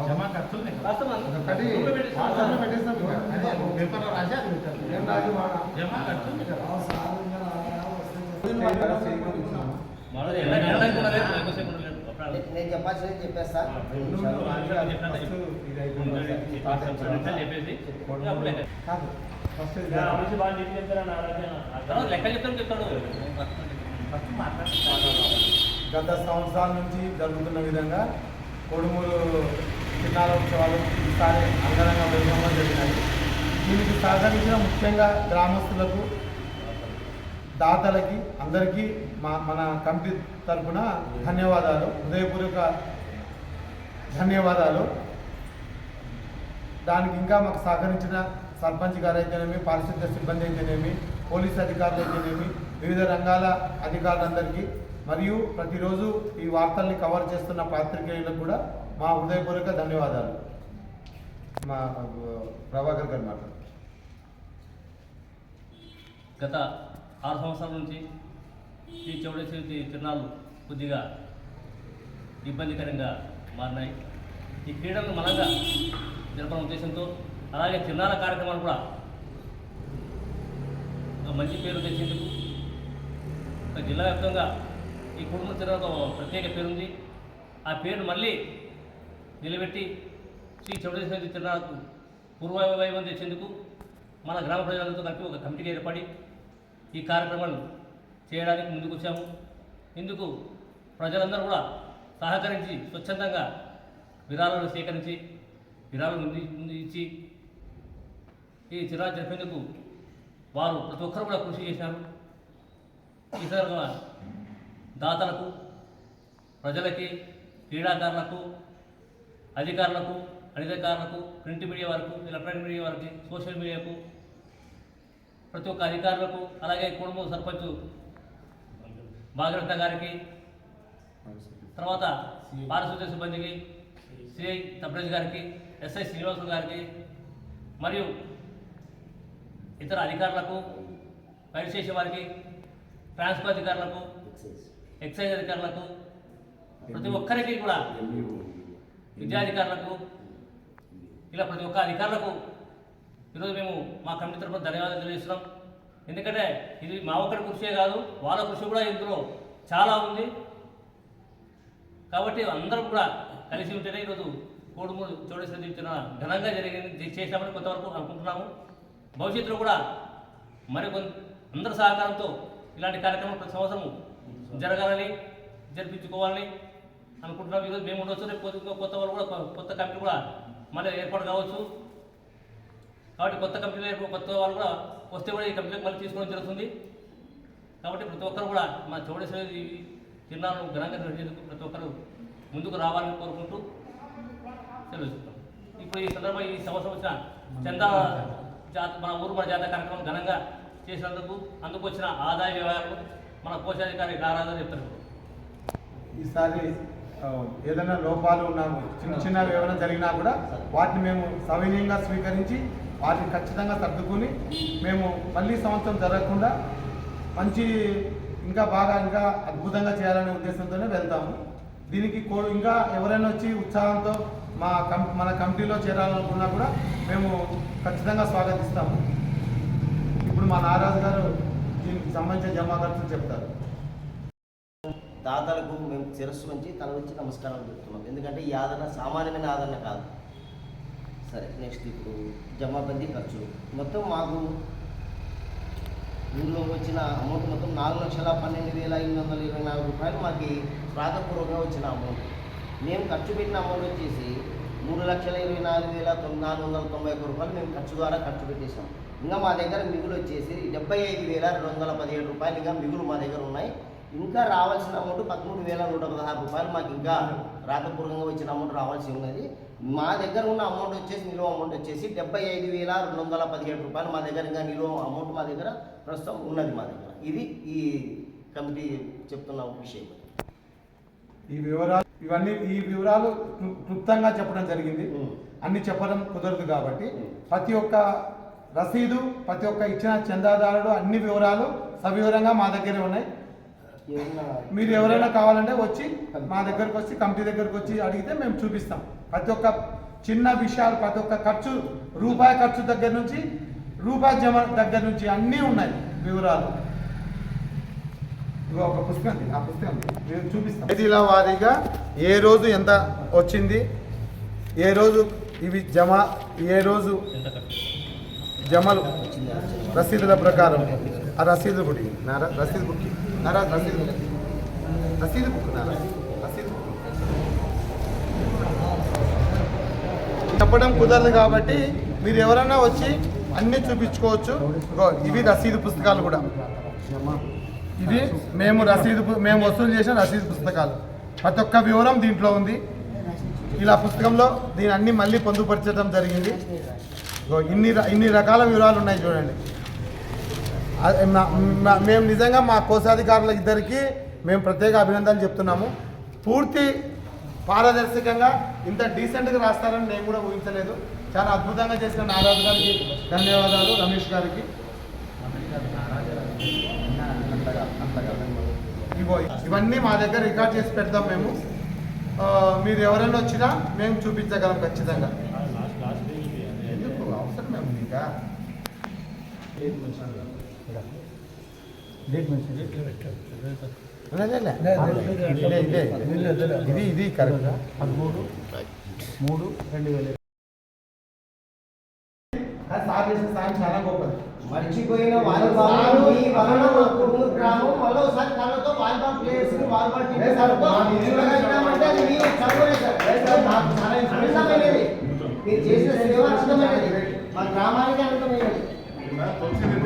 జమా ఖర్చులు ఒకటి వాట్సాప్లో పెట్టేస్తాం పేపర్లో రాసి అది పెట్టాలి. ఏం రాజు జమా ఖర్చులు నేను చెప్పాల్సింది చెప్పేస్తా ఫస్ట్ చెప్తాను చెప్తాడు గత సంవత్సరాల నుంచి జరుగుతున్న విధంగా కొడుమూరు చిన్నాల ఉత్సవాలు ఈసారి అంగరంగ వైభవంగా జరిగినాయి. దీనికి సహకరించిన ముఖ్యంగా గ్రామస్తులకు దాతలకి అందరికీ మా మన కమిటీ తరఫున ధన్యవాదాలు. హృదయపూర్వక ధన్యవాదాలు. దానికి ఇంకా మాకు సహకరించిన సర్పంచ్ గారు అయితేనేమి పారిశుద్ధ్య సిబ్బంది అయితేనేమి పోలీస్ అధికారులు అయితేనేమి వివిధ రంగాల అధికారులందరికీ మరియు ప్రతిరోజు ఈ వార్తల్ని కవర్ చేస్తున్న పాత్రికేయులకు కూడా మా హృదయపూర్వక ధన్యవాదాలు. మా ప్రభాకర్ గారు మాట గత ఆరు సంవత్సరాల నుంచి ఈ చౌడేశ్వరి తిరణాలు కొద్దిగా ఇబ్బందికరంగా మారినాయి. ఈ క్రీడలను మనంగా జరపడం ఉద్దేశంతో అలాగే తిరణాల కార్యక్రమాలు కూడా ఒక మంచి పేరు తెచ్చేందుకు జిల్లా వ్యాప్తంగా ఈ కుటుంబ తిరునాళ్ళకు ఒక ప్రత్యేక పేరుంది. ఆ పేరు మళ్ళీ నిలబెట్టి శ్రీ చౌడేశ్వరి తిరునాళ్ళకు పూర్వవైభవం తెచ్చేందుకు మన గ్రామ ప్రజలందరితో కలిపి ఒక కమిటీకి ఏర్పడి ఈ కార్యక్రమాలు చేయడానికి ముందుకు వచ్చాము ఇందుకు ప్రజలందరూ కూడా సహకరించి స్వచ్ఛందంగా విరాళాలు సేకరించి విరాళం ముందు ఇచ్చి ఈ చిరాలు జరిపేందుకు వారు ప్రతి ఒక్కరు కూడా కృషి చేశారు. ఈ సందర్భంగా దాతలకు ప్రజలకి క్రీడాకారులకు అధికారులకు అధికారులకు ప్రింట్ మీడియా వరకు ఎలక్ట్రానిక్ మీడియా వరకు సోషల్ మీడియాకు ప్రతి ఒక్క అధికారులకు అలాగే కుటుంబ సర్పంచ్ భాగరథ గారికి తర్వాత పారిశుద్ధ్య సిబ్బందికి సిఐ తబ్రేజ్ గారికి ఎస్ఐ శ్రీనివాసులు గారికి మరియు ఇతర అధికారులకు పనిచేసే వారికి ట్రాన్స్పోర్ట్ అధికారులకు ఎక్సైజ్ అధికారులకు ప్రతి ఒక్కరికి కూడా విద్యాధికారులకు ఇలా ప్రతి ఒక్క అధికారులకు ఈరోజు మేము మా కమిటీ తరఫున ధన్యవాదాలు తెలియజేస్తున్నాం. ఎందుకంటే ఇది మా ఒక్కడి కృషియే కాదు వాళ్ళ కృషి కూడా ఇందులో చాలా ఉంది. కాబట్టి అందరం కూడా కలిసి ఉంటేనే ఈరోజు కోడుమూరు చోడేశ్వరి దించిన ఘనంగా జరిగింది చేసామని కొంతవరకు అనుకుంటున్నాము. భవిష్యత్తులో కూడా మరి కొంత అందరి సహకారంతో ఇలాంటి కార్యక్రమం ప్రతి సంవత్సరం జరగాలని జరిపించుకోవాలని అనుకుంటున్నాం. ఈరోజు మేము ఉండొచ్చు రేపు కొత్త వాళ్ళు కూడా కొత్త కమిటీ కూడా మళ్ళీ ఏర్పాటు కావచ్చు. కాబట్టి కొత్త కంపెనీలు కొత్త వాళ్ళు కూడా వస్తే కూడా ఈ కంపెనీకి మళ్ళీ తీసుకోవడం జరుగుతుంది. కాబట్టి ప్రతి ఒక్కరు కూడా మా చౌడేశ్వరి తిరునాళ్ళు ఘనంగా నిర్వహించేందుకు ప్రతి ఒక్కరు ముందుకు రావాలని కోరుకుంటూ తెలుస్తున్నాం ఇప్పుడు ఈ సందర్భంగా ఈ సంవత్సరం వచ్చిన చందా జాత మన ఊరు మన జాతర కార్యక్రమం ఘనంగా చేసినందుకు అందుకు వచ్చిన ఆదాయ వ్యవహారాలు మన కోశాధికారి నారాజు చెప్తారు. ఈసారి ఏదైనా లోపాలు ఉన్నా చిన్న చిన్నవి ఏమైనా జరిగినా కూడా వాటిని మేము సవినీయంగా స్వీకరించి వాటిని ఖచ్చితంగా సర్దుకుని మేము మళ్ళీ సంవత్సరం జరగకుండా మంచి ఇంకా బాగా ఇంకా అద్భుతంగా చేయాలనే ఉద్దేశంతోనే వెళ్తాము. దీనికి కో ఇంకా ఎవరైనా వచ్చి ఉత్సాహంతో మా కం మన కమిటీలో చేరాలనుకున్నా కూడా మేము ఖచ్చితంగా స్వాగతిస్తాము. ఇప్పుడు మా నారాజు గారు దీనికి సంబంధించిన జమా ఖర్చులు చెప్తారు. దాతలకు మేము శిరస్సు నుంచి తల వచ్చి నమస్కారం చెప్తున్నాం. ఎందుకంటే ఈ ఆదరణ సామాన్యమైన ఆదరణ కాదు. సరే నెక్స్ట్ ఇప్పుడు జమాబందీ ఖర్చులు మొత్తం మాకు ఊళ్ళో వచ్చిన అమౌంట్ మొత్తం నాలుగు లక్షల పన్నెండు వేల ఎనిమిది వందల ఇరవై నాలుగు రూపాయలు మాకు ప్రాతపూర్వకంగా వచ్చిన అమౌంట్ మేము ఖర్చు పెట్టిన అమౌంట్ వచ్చేసి మూడు లక్షల ఇరవై నాలుగు వేల తొమ్మిది నాలుగు వందల తొంభై ఒక్క రూపాయలు మేము ఖర్చు ద్వారా ఖర్చు పెట్టేసాం ఇంకా మా దగ్గర మిగులు వచ్చేసి డెబ్బై ఐదు వేల రెండు వందల పదిహేడు రూపాయలు ఇంకా మిగులు మా దగ్గర ఉన్నాయి. ఇంకా రావాల్సిన అమౌంట్ పదమూడు వేల నూట పదహారు రూపాయలు మాకు ఇంకా రాతపూర్వకంగా వచ్చిన అమౌంట్ రావాల్సి ఉన్నది. మా దగ్గర ఉన్న అమౌంట్ వచ్చేసి నిలువ అమౌంట్ వచ్చేసి డెబ్బై ఐదు వేల రెండు వందల పదిహేడు రూపాయలు మా దగ్గర ఇంకా నిలువ అమౌంట్ మా దగ్గర ప్రస్తుతం ఉన్నది మా దగ్గర. ఇది ఈ కమిటీ చెప్తున్న విషయం. ఈ వివరాలు ఇవన్నీ ఈ వివరాలు క్లు- క్లుప్తంగా చెప్పడం జరిగింది. అన్ని చెప్పడం కుదరదు కాబట్టి. ప్రతి ఒక్క రసీదు ప్రతి ఒక్క ఇచ్చిన చందాదారుడు అన్ని వివరాలు సవివరంగా మా దగ్గరే ఉన్నాయి. మీరు ఎవరైనా కావాలంటే వచ్చి మా దగ్గరకు వచ్చి కమిటీ దగ్గరకు వచ్చి అడిగితే మేము చూపిస్తాం. ప్రతి ఒక్క చిన్న విషయాలు ప్రతి ఒక్క ఖర్చు రూపాయి ఖర్చు దగ్గర నుంచి రూపాయి జమ దగ్గర నుంచి అన్నీ ఉన్నాయి వివరాలు. ఒక పుస్తకం. ఆ పుస్తకం మేము చూపిస్తాం. తేదీల వారీగా ఏ రోజు ఎంత వచ్చింది? ఏ రోజు ఇవి జమ? ఏ రోజు? ఎంత ఖర్చు? జమలు రసీదుల ప్రకారం. ఆ రసీదు గుడి నారా రసీదు బుక్ నారా రసీదు బుక్ రసీదు బుక్ నారా. రసీదు బుక్ చెప్పడం కుదరదు కాబట్టి మీరు ఎవరైనా వచ్చి అన్నీ చూపించుకోవచ్చు. ఇవి రసీదు పుస్తకాలు కూడా. ఇవి మేము రసీదు మేము వసూలు చేసిన రసీదు పుస్తకాలు. ప్రతి ఒక్క వివరం దీంట్లో ఉంది. ఇలా పుస్తకంలో దీని అన్ని మళ్ళీ పొందుపరచడం జరిగింది. ఇన్ని ఇన్ని రకాల వివరాలు ఉన్నాయి చూడండి. మేము నిజంగా మా కోశాధికారుల ఇద్దరికి మేము ప్రత్యేక అభినందనలు చెప్తున్నాము. పూర్తి పారదర్శకంగా ఇంత డీసెంట్గా రాస్తారని నేను కూడా ఊహించలేదు. చాలా అద్భుతంగా చేసిన నారాజు గారికి ధన్యవాదాలు రమేష్ గారికి. ఇగో ఇవన్నీ మా దగ్గర రికార్డ్ చేసి పెడతాం మేము. మీరు ఎవరైనా వచ్చినా మేము చూపించగలం ఖచ్చితంగా. ఇంకా. ఇదే, ఇదే. కరెక్ట్. పదమూడు మూడు రెండు వేల. సాయం చాలా గొప్పది. మర్చిపోయిన వాలీబాల్ మీ వలన మా కుటుంబ గ్రామం మళ్ళీ ఒకసారి కళ్ళతో వాలీబాల్ ప్లేయర్స్కి వాలీబాల్ టీం లేదు సార్, మా చూడగలిగినామంటే అది మీ చదువులే సార్. లేదు సార్, నాకు చాలా ఇన్స్పిరేషన్. అర్థమైనది మీరు చేసిన సేవ అర్థమైనది. మా గ్రామానికి అర్థమైనది